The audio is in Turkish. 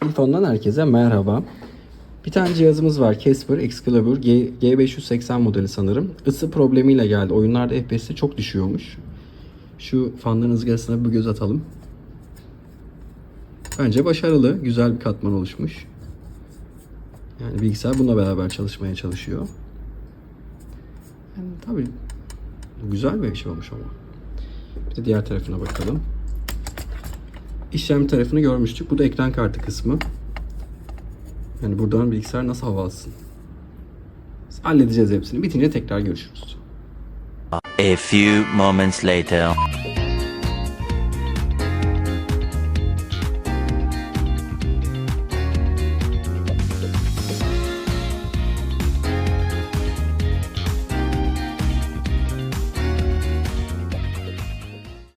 Telefondan herkese merhaba. Bir tane cihazımız var. Casper Excalibur G, G580 modeli sanırım. Isı problemiyle geldi. Oyunlarda FPS'i çok düşüyormuş. Şu fanların ızgarasına bir göz atalım. Bence başarılı. Güzel bir katman oluşmuş. Yani bilgisayar bununla beraber çalışmaya çalışıyor. Yani tabii güzel bir şey olmuş ama. Bir de diğer tarafına bakalım. İşlem tarafını görmüştük. Bu da ekran kartı kısmı. Yani buradan bilgisayar nasıl hava alsın? Halledeceğiz hepsini. Bitince tekrar görüşürüz. A few moments later.